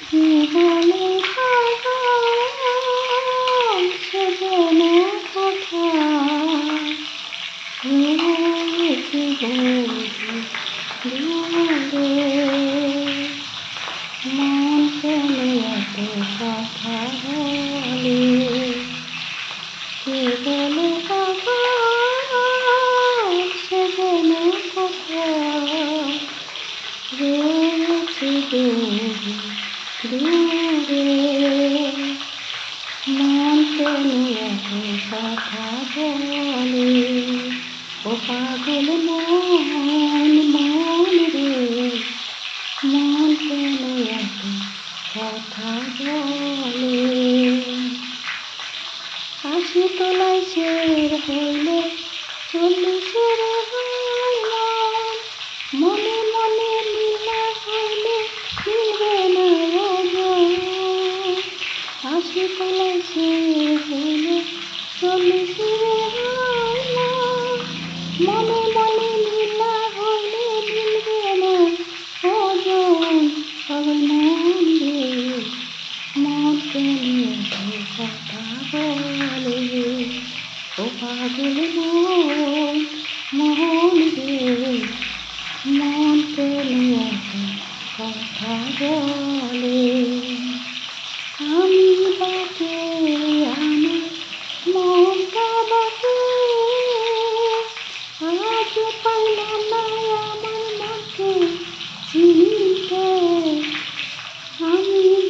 কি বলে ভগবান সে যেন কোথায় রয়েছে বহু দূরে মন কেন এত কথা বলে কি বলে সে যেন রয়েছে দূরে মন কেন এত কথা বলে ও পাগল মন মন রে কথা বলে হাসি তোলায় শের হইলে চল্লিশের মনে মনে লীলা হইলে মিলবে না ওজন হাসি তোলায় শের হইলে চল্লিশের হইল মনে মনে লীলা হইলে মিলবে না। ওজন পাগল মন রে মন কথা বলে। ও পাগল মন মন রে কেন কথা বলে। আমি বাকে আমি মনটা বাকে আজ পাইলাম না আমার মনকে চিনতে আমি বাকে আমি মনটা বাকে আজ পাইলাম না আমার মনকে চিনিতে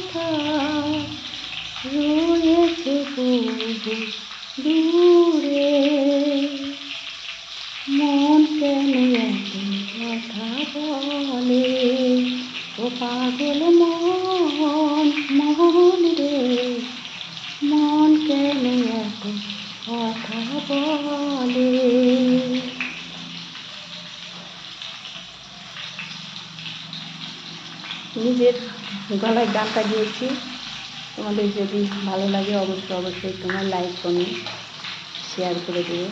কোথায় রয়েছে বহু দূরে। মন কেন কথা বলে? ও পাগল মন মন রে। মন কেন এত কথা বলে? নিজের গলায় গানটা গিয়েছি। তোমাদের যদি ভালো লাগে, অবশ্যই অবশ্যই তোমার লাইক কমেন্ট শেয়ার করে দিও।